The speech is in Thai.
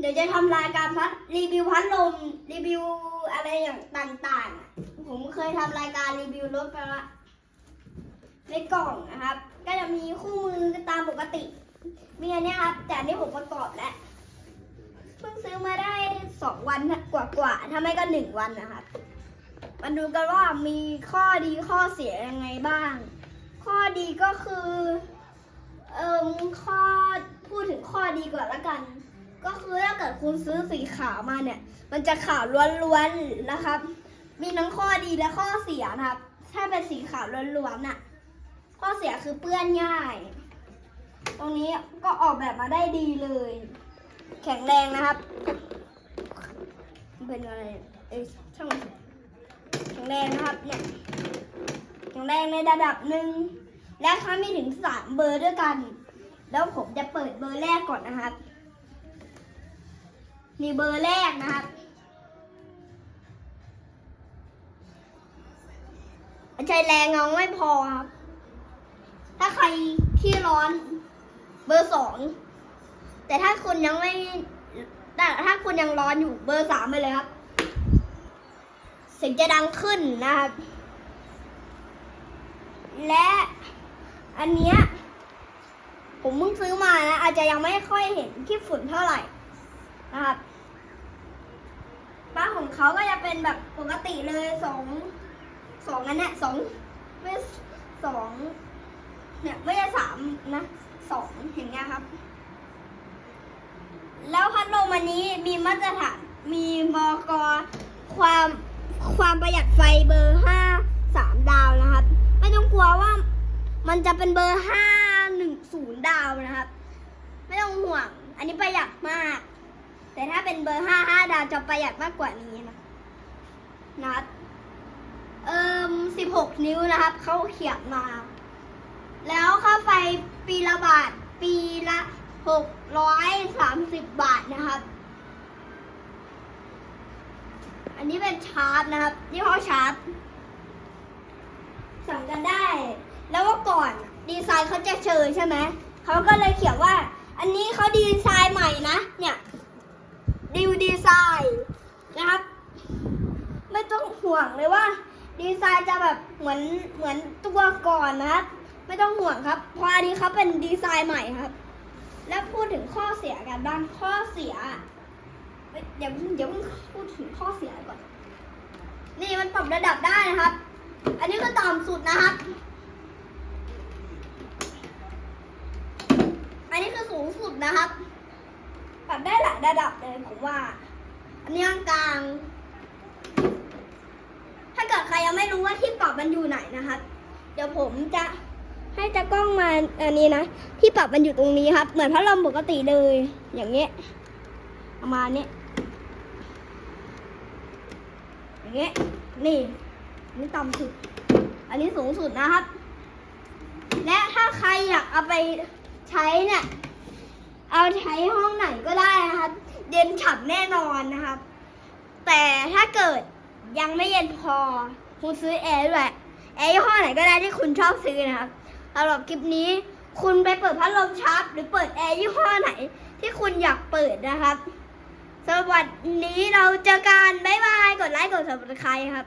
เดี๋ยวจะทำรายการพัดรีวิวพัดลมรีวิวอะไรอย่างต่างๆอะผมเคยทำรายการรีวิวรถไปละในกล่องนะครับ ก็จะมีคู่มือตามปกติ มีอันนี้ครับ แต่อันนี้ผมประกอบแล้วเพิ่งซื้อมาได้สองวันกว่าๆถ้าไม่ก็หนึ่งวันนะครับมาดูกันว่ามีข้อดีข้อเสียยังไงบ้าง ข้อดีก็คือ เอ่มข้อพูดถึงข้อดีก่อนละกัน ก็คือถ้าเกิดคุณซื้อสีขาวมาเนี่ย มันจะขาวล้วนๆนะครับ มีทั้งข้อดีและข้อเสียนะครับ ถ้าเป็นสีขาวล้วนๆน่ะ ข้อเสียคือเปื้อนง่าย ตรงนี้ก็ออกแบบมาได้ดีเลย แข็งแรงนะครับ เป็นอะไร เอ้ยช่างแข็งแรงนะครับเนี่ยแข็งแรงในระดับหนึ่ง และเขามีถึงสามเบอร์ด้วยกัน แล้วผมจะเปิดเบอร์แรกก่อนนะครับ มีเบอร์แรกนะครับ ใช้แรงเงาไม่พอครับ ถ้าใครขี้ร้อนเบอร์สอง แต่ถ้าคุณยังไม่แต่ถ้าคุณยังร้อนอยู่เบอร์สามไปเลยครับ เสียงจะดังขึ้นนะครับ และอันเนี้ยผมเพิ่งซื้อมานะ อาจจะยังไม่ค่อยเห็นขี้ฝุ่นเท่าไหร่นะครับ ของเขาก็จะเป็นแบบปกติเลยสองสองอันเนี้ยสองไม่สองเนี่ยไม่ใช่สามนะสองอย่างเงี้ยครับ แล้วพัดลมอันนี้มีมาตรฐานมีมกความความประหยัดไฟเบอร์ห้าสามดาวนะครับ ไม่ต้องกลัวว่ามันจะเป็นเบอร์ห้าหนึ่งศูนย์ดาวนะครับ ไม่ต้องห่วง อันนี้ประหยัดมาก แต่ถ้าเป็นเบอร์ห้าห้าดาวจะประหยัดมากกว่านี้นะนะครับเอ่มสิบหกนิ้วนะครับ เขาเขียนมา แล้วค่าไฟปีละบาท ปีละหกร้อยสามสิบบาทนะครับ อันนี้เป็นชาร์จนะครับยี่ห้อชาร์จ สั่งกันได้ แล้วว่าก่อนดีไซน์เขาจะเชยใช่ไหม เขาก็เลยเขียนว่า อันนี้เขาดีไซน์ใหม่นะ เนี่ย ดิวดีไซน์นะครับ ไม่ต้องห่วงเลยว่า ดีไซน์จะแบบเหมือนเหมือนตัวก่อนนะครับ ไม่ต้องห่วงครับ เพราะอันนี้เขาเป็นดีไซน์ใหม่ครับ แล้วพูดถึงข้อเสียกันบ้างข้อเสียเอ้ยเดี๋ยวเดี๋ยวพูดถึงข้อเสียก่อน นี่มันปรับระดับได้นะครับ อันนี้ก็ต่ำสุดนะครับ อันนี้คือสูงสุดนะครับ ระดับเลยผมว่า อันนี้กลางๆถ้าเกิดใครยังไม่รู้ว่าที่ปรับมันอยู่ไหนนะครับ เดี๋ยวผมจะให้ตากล้องมาอันนี้นะ ที่ปรับมันอยู่ตรงนี้ครับ เหมือนพัดลมปกติเลย อย่างเงี้ยประมาณนี้อย่างเงี้ยนี่นนี้ต่ำสุด อันนี้สูงสุดนะครับ และถ้าใครอยากเอาไปใช้เนี่ย เอาใช้ห้องไหนก็ได้นะครับเย็นฉ่ำแน่นอนนะครับ แต่ถ้าเกิดยังไม่เย็นพอ คุณซื้อแอร์ด้วยแอร์ยี่ห้อไหนก็ได้ที่คุณชอบซื้อนะครับสำหรับคลิปนี้ คุณไปเปิดพัดลมชาร์จหรือเปิดแอร์ยี่ห้อไหน ที่คุณอยากเปิดนะครับ สวัสดีเราเจอกัน บ๊ายบาย กดไลค์ กด subscribe ครับ